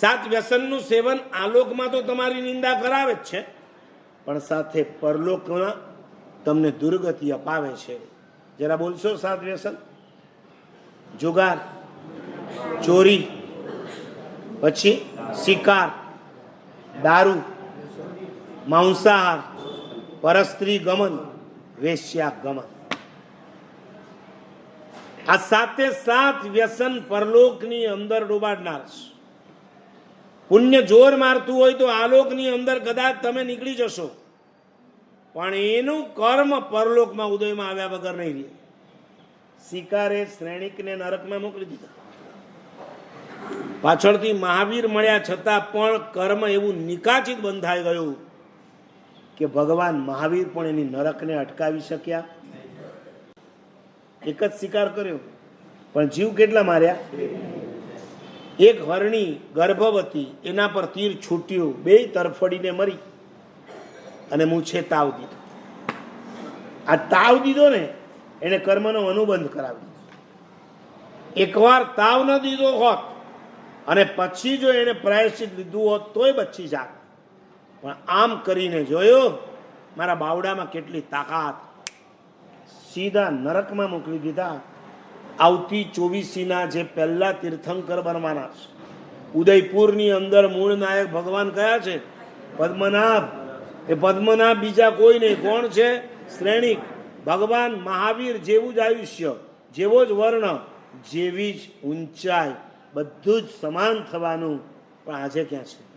સાત વ્યસનનું સેવન આલોકમાં તો તમારી નિંદા કરાવે જ છે. પણ સાથે પરલોકમાં તમને દુર્ગતિ અપાવે છે. જરા બોલશો સાત વ્યસન? જુગાર, ચોરી, પછી શિકાર, દારૂ, માંસાહાર, પરસ્ત્રી ગમન, વેશ્યા ગમન. આ સાતે સાત વ્યસન પરલોકની અંદર ડૂબાડનાર છે. પુણ્ય જોર મારતું હોય તો આલોકની અંદર કદાચ તમે નીકળી જશો. પણ એનું કર્મ પરલોકમાં ઉદયમાં આવ્યા વગર નહીં રહે. શિકારે શ્રેણિકને નરકમાં મોકલી દીધા. પાછળથી મહાવીર મળ્યા છતાં પણ કર્મ એવું નિકાચિત બંધાઈ ગયું કે ભગવાન મહાવીર પણ એની નરકને અટકાવી શક્યા. એક જ શિકાર કર્યો. પણ જીવ કેટલા માર્યા? એક હરણી ગર્ભવતી, એના પર તીર છૂટ્યું, બે તરફડીને મરી અને મૂછે તાવ દીધો. આ તાવ દીધો ને, એને કર્મનો અનુબંધ કરાવી દીધો. એકવાર તાવ ન દીધો હોત અને પછી જો એને પ્રાયશ્ચિત લીધું હોત, તોય બચી જાત. પણ આમ કરીને જોયો, મારા બાવડામાં કેટલી તાકાત. સીધા નરકમાં મોકલી દીધા. આવતી ચોવીસીના જે પહેલા તીર્થંકર બનવાના છે, ઉદયપુરની અંદર મૂળ નાયક ભગવાન કયા છે? પદ્મનાભ. એ પદ્મનાભ બીજા કોઈ નહીં. કોણ છે? શ્રેણિક. ભગવાન મહાવીર જેવું જ આયુષ્ય, જેવો જ વર્ણ, જેવી જ ઊંચાઈ. બધું જ સમાન થવાનું. પણ આજે ક્યાં છે?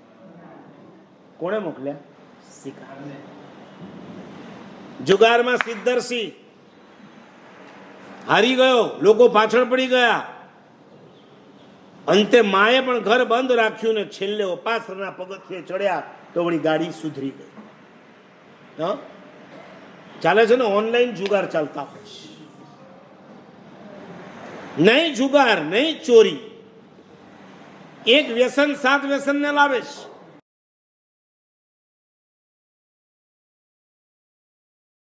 કોણે મોકલ્યા? શિકાર જુગારમાં સિદ્ધરસિંહ હારી ગયો, લોકો પાછળ પડી ગયા. અંતે માએ પણ ઘર બંધ રાખ્યું ને છેલ્લે ઉપાસના પગથિયે ચડ્યા તો વળી ગાડી સુધરી ગઈ? ચાલે છે ને, ઓનલાઈન જુગાર ચાલતા હોય નહીં જુગાર, નહીં ચોરી. એક વ્યસન સાત વ્યસનને લાવે છે.